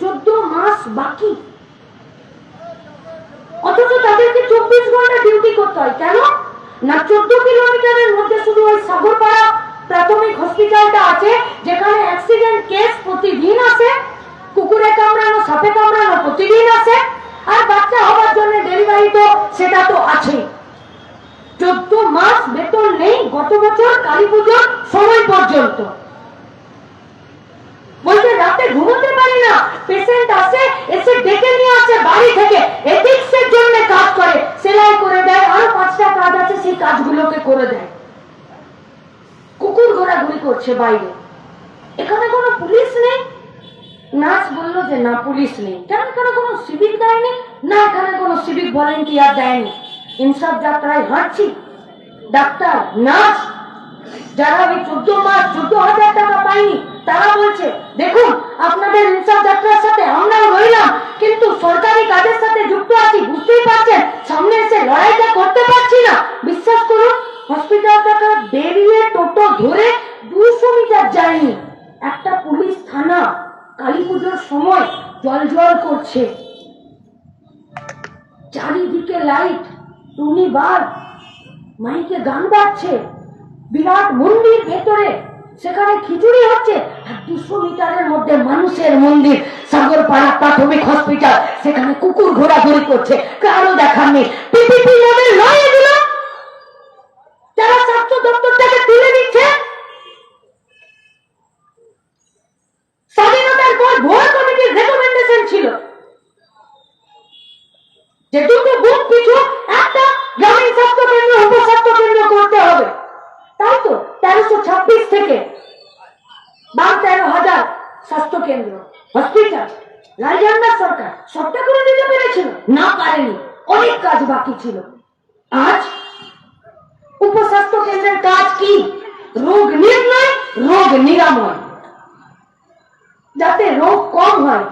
চোদ্দ মাস বাকি। অথচ তাদেরকে চব্বিশ ঘণ্টা ডিউটি করতে হয়। কেন? না, চোদ্দ কিলোমিটারের মধ্যে শুধু ওই সাগরপাড়া প্রাথমিক হসপিটালটা আছে, যেখানে অ্যাক্সিডেন্ট কেস প্রতিদিন আসে, কুকুরে কামড়ানো, সাপে কামড়ানো প্রতিদিন আসে, আর বাচ্চা হওয়ার জন্য ডেলিভারি তো সেটা তো আছেই চোদ্দ মাস বেতন নেই, গত বছর কালী পুজোর সময় পর্যন্ত। বলছে রাতে ঘুমোতে পারি না। পেশেন্ট আসে, এসে ডেকে নিয়ে আসে বাড়ি থেকে। এথিক্স এর জন্য কাজ করে। সেলাই করে দেয়, আরও পাঁচটা কাজ আছে, সেই কাজগুলোকে করে দেয়। কুকুর ঘোরাঘুরি করছে বাইরে। এখানে কোনো পুলিশ নেই? নার্স বলল যে, না, পুলিশ নেই। কেন? এখানে কোনো সিভিক দেয়নি না, এখানে কোনো সিভিক ভলেন্টিয়ার দেয়নি ইনসাফ যাত্রায় হাঁটছি। ডাক্তার, নার্স, যারা আমি চোদ্দ মাস, চোদ্দ হাজার টাকা পাইনি তারা বলছে, দেখুন, আপনাদের ইনসাফ যাত্রার সাথে আমরাও রইলাম, কিন্তু সরকারি কাজের সাথে যুক্ত আছি, বুঝতেই পারছেন, সামনে এসে লড়াইটা করতে পারছি না। বিশ্বাস করুন, হসপিটাল থেকে বেরিয়ে টোটো ধরে দুশো মিটার যায়নি। একটা পুলিশ থানা কালী পুজোর সময় জল জল করছে। চারিদিকে লাইট, টুনি বার মাইকে গান বাজছে। বিরাট মন্দির ভেতরে, সেখানে খিচুড়ি হচ্ছে। দুশো মিটারের মধ্যে মানুষের মন্দির, সাগরপাড়া প্রাথমিক হসপিটাল সেখানে কুকুর ঘোরাঘুরি করছে, কারও দেখার নেই। পিপিপি নয় এগুলো যারা স্বাস্থ্য দপ্তরটাকে তুলে দিচ্ছে স্বাধীনতার পর ভোর কমিটির রেকমেন্ডেশন ছিল যে দুটো বুথ পিছু একটা গ্রামীণ স্বাস্থ্য কেন্দ্র উপস্বাস্থ্য কেন্দ্র করতে হবে তাই তো তেরোশো ছাব্বিশ থেকে বারো তেরো হাজার স্বাস্থ্য কেন্দ্র হসপিটাল রাজা সরকার সবটা করে দিতে পেরেছিল না পারেনি। অনেক কাজ বাকি ছিল। আজ উপস্বাস্থ্য কেন্দ্রের কাজ কি? রোগ নির্ণয়, রোগ নিরাময়। যাতে রোগ কম হয়।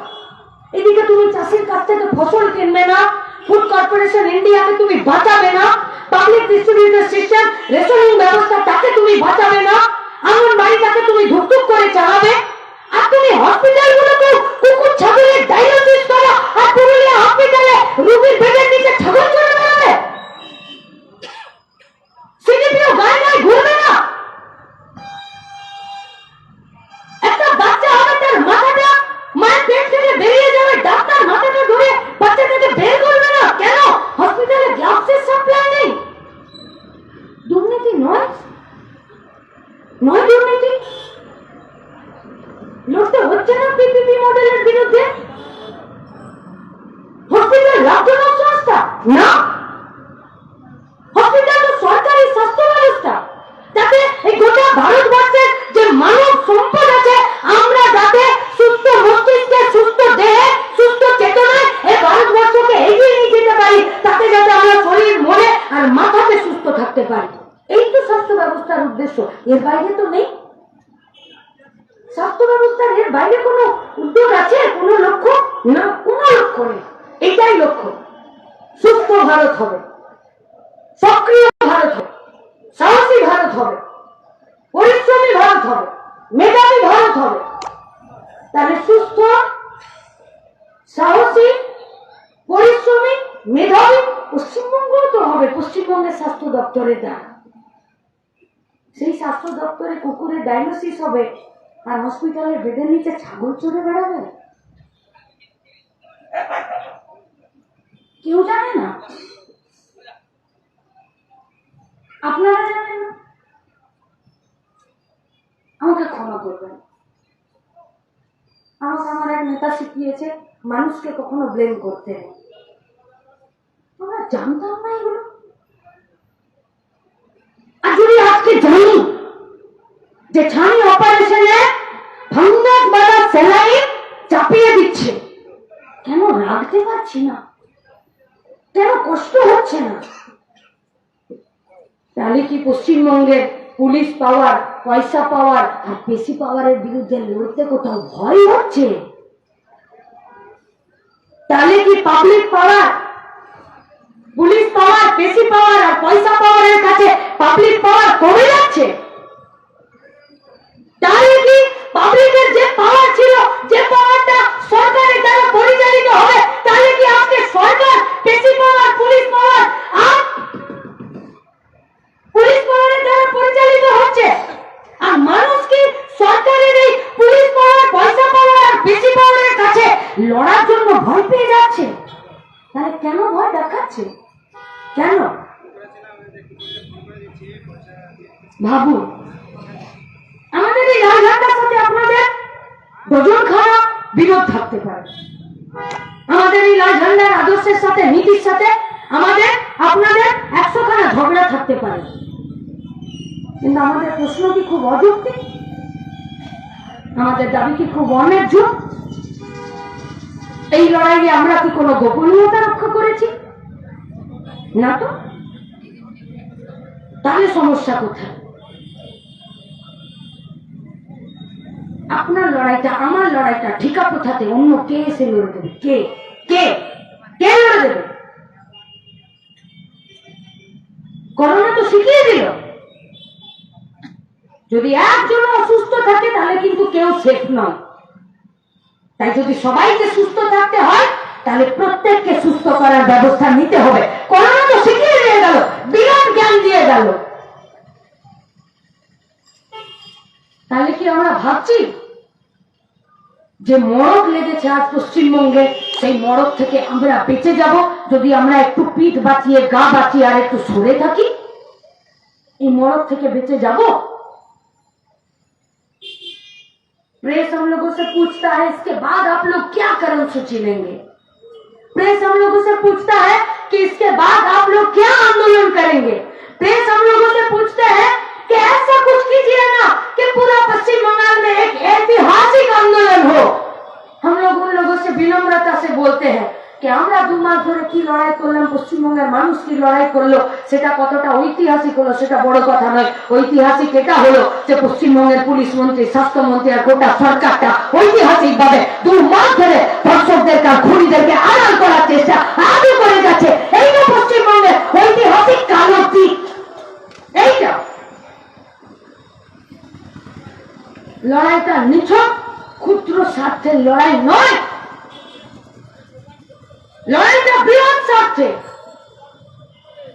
এদিকে তুমি চাষির কাছ থেকে ফসল কিনবে না, ফুড কর্পোরেশন ইন্ডিয়াকে তুমি বাঁচাবে না, পাবলিক ডিস্ট্রিবিউটর সিস্টেম, রেশনিং ব্যবস্থা তাকে তুমি বাঁচাবে না আঙ্গনবাড়িটাকে তুমি ধুকধুক করে চালাবে আর তুমি কুকুর, ছাগলের ডায়ালিসিস করো আর পুরুলিয়া হসপিটালে রোগীর বেডের নিচে ছাগল চলে বেড়াবে সিডিপিও গায়ে গায়ে ঘুরবে না। একটা বাচ্চা হবে তার মাথাটা, মায়ের পেট থেকে বেরিয়ে যাবে, ডাক্তার মাথাটা ধরে বাচ্চাটাকে বের করবে না। কেন? হসপিটালে গ্লাভসের সাপ্লাই নেই। দুর্নীতি নয়? নয় দুর্নীতি? লড়তে হচ্ছে মডেলের বিরুদ্ধে হসপিটাল লাভজনক সংস্থা না হসপিটাল তো সরকারি স্বাস্থ্য ব্যবস্থা যাতে এই গোটা ভারতবর্ষের যে মানব সম্পদ আছে আমরা যাতে সুস্থ মস্তিষ্কে সুস্থ দেহে সুস্থ চেতনায় এই ভারতবর্ষকে এগিয়ে নিয়ে যেতে পারি তাতে যাতে আমরা শরীর মনে আর মাথাতে সুস্থ থাকতে পারি এই তো স্বাস্থ্য ব্যবস্থার উদ্দেশ্য এর বাইরে তো নেই স্বাস্থ্য ব্যবস্থার এর বাইরে কোনো উদ্যোগ আছে কোনো লক্ষ্য না কোনো লক্ষ্য নেই। এটাই লক্ষ্য। সুস্থ ভারত হবে। সক্রিয় ভারত হবে। সাহসী ভারত হবে। পরিশ্রমী ভারত হবে। মেধাবী ভারত হবে। তাহলে সুস্থ, সাহসী, পরিশ্রমী, মেধাবী পশ্চিমবঙ্গ তো হবে। পশ্চিমবঙ্গের স্বাস্থ্য দপ্তরের দ্বারা সেই স্বাস্থ্য দপ্তরে কুকুরের ডায়াগনোসিস হবে। আর হসপিটালের বেডের নিচে ছাগল চড়ে বেড়াবে? কেউ জানে না? আপনারা জানেন না? আমাকে ক্ষমা করবেন। আমাকে আমার এক নেতা শিখিয়েছে, মানুষকে কখনো ব্লেম করতে আমরা জানতাম না এগুলো। আর যদি আজকে জানি যে ছানি অপারেশনে কেন পারছি না। কেন কষ্ট হচ্ছে না? তাহলে কি পশ্চিমবঙ্গের পুলিশ পাওয়ার, পয়সা পাওয়ার আর পেশি পাওয়ারের বিরুদ্ধে লড়তে কোথাও ভয় হচ্ছে? তাহলে কি পাবলিক পাওয়ার পুলিশ পাওয়ার পেশি পাওয়ার আর পয়সা পাওয়ারের কাছে পাবলিক পাওয়ার কমে যাচ্ছে? তাহলে কি পাবলিকের যে পাওয়ার ছিল যে পাওয়ারটা সরকারের লড়ার জন্য ভয় পেয়ে যাচ্ছে। তাহলে কেন ভয় দেখাচ্ছে? কেন? ভাবুন আমাদের এই লাল সাথে আপনাদের ডজন খারাপ বিরোধ থাকতে পারে। আমাদের এই লাল ঝান্ডার আদর্শের সাথে, নীতির সাথে আমাদের, আপনাদের একশো খানা ঝগড়া থাকতে পারে। কিন্তু আমাদের প্রশ্ন কি খুব অযৌক্তিক? আমাদের দাবি কি খুব অন্যায্য? এই লড়াইয়ে আমরা কি কোনো গোপনীয়তা রক্ষা করেছি? না তো? তাহলে সমস্যা কোথায়? আপনার লড়াইটা, আমার লড়াইটা ঠিকা কোথাতে? অন্য কে এসে লড়ে দেবে কে? কে? কে লড়ে দেবে করোনা তো শিখিয়ে দিল। যদি একজন অসুস্থ থাকে, তাহলে কিন্তু কেউ সেফ নয়। তাই যদি সবাইকে সুস্থ থাকতে হয়, তাহলে প্রত্যেককে সুস্থ করার ব্যবস্থা নিতে হবে। করোনা তো শিখিয়ে দিয়ে গেল, বিরাট জ্ঞান দিয়ে গেল। তাহলে কি আমরা ভাবছি যে মরক লেগেছে আজ পশ্চিমবঙ্গে, সেই মরক থেকে আমরা বেঁচে যাব যদি আমরা একটু পিঠ বাঁচিয়ে, গা বাঁচিয়ে আর একটু সরে থাকি? এই মরক থেকে বেঁচে যাব? प्रेस हम लोगों से पूछता है, इसके बाद आप लोग क्या कदम सूची लेंगे प्रेस हम लोगों से पूछता है कि इसके बाद आप लोग क्या आंदोलन करेंगे? प्रेस हम लोगों से पूछते हैं कि ऐसा कुछ कीजिए ना कि पूरा पश्चिम बंगाल में एक ऐतिहासिक आंदोलन हो। हम लोग उन लोगों से विनम्रता से बोलते हैं कि আমরা দু মাস ধরে কি লড়াই করলাম? পশ্চিমবঙ্গের মানুষ কি লড়াই করল? সেটা কতটা ঐতিহাসিক হলো সেটা বড় কথা নয়। ঐতিহাসিক এটা হলো যে পশ্চিমবঙ্গের পুলিশ মন্ত্রী স্বাস্থ্যমন্ত্রী আর গোটা সরকারটা ঐতিহাসিক ভাবে দু মাস ধরে ধর্ষকদের কার খুনিদেরকে আড়াল করার চেষ্টা আজও করে যাচ্ছে। এইটা পশ্চিমবঙ্গের ঐতিহাসিক কালো দিক এইটা লড়াইটা নিছক, ক্ষুদ্র স্বার্থের লড়াই নয়।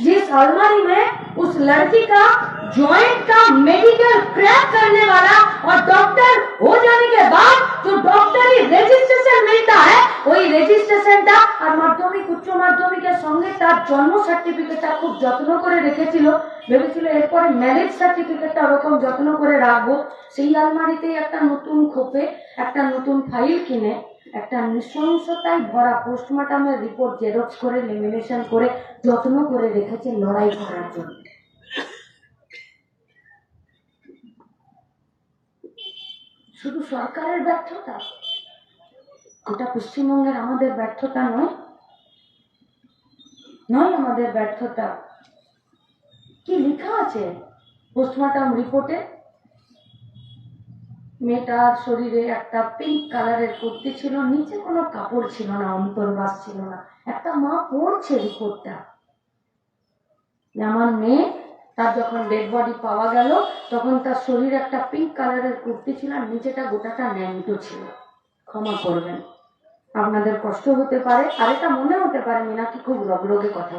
जिस अलमारी में उस लड़की का जॉइंट का मेडिकल क्रैक करने वाला और डॉक्टर हो जाने के बाद जो डॉक्टरी रेजिस्ट्रेशन मिलता है वही রেজিস্ট্রেশনটা আর মাধ্যমিক উচ্চ মাধ্যমিকের সঙ্গে তার জন্ম সার্টিফিকেটটা খুব যত্ন করে রেখেছিল ভেবেছিল এরপরে ম্যারেজ সার্টিফিকেটটা ওরকম যত্ন করে রাখবো সেই আলমারিতেই একটা নতুন খোপে একটা নতুন ফাইল কিনে একটা নৃশংসতায় ভরা পোস্টমর্টমের রিপোর্ট জেরক্স করে লেমিনেশন করে, যত্ন করে রেখেছে লড়াই করার জন্য। শুধু সরকারের ব্যর্থতা? এটা পশ্চিমবঙ্গের আমাদের ব্যর্থতা নয়। নয় আমাদের ব্যর্থতা। কি লেখা আছে পোস্টমর্টম রিপোর্টে? মেয়েটার শরীরে একটা পিঙ্ক কালারের কুর্তি ছিল, নিচে কোনো কাপড় ছিল না অন্তর্বাস ছিল না। একটা মা পড়ছে রিপোর্টটা আমার মেয়ে, তার যখন ডেড বডি পাওয়া গেল, তখন তার শরীরে একটা পিঙ্ক কালারের কুর্তি ছিল আর নিচেটা গোটাটা ন্যাংটো ছিল। ক্ষমা করবেন। আপনাদের কষ্ট হতে পারে, আর এটা মনে হতে পারে মিনাকি খুব রগরগে কথা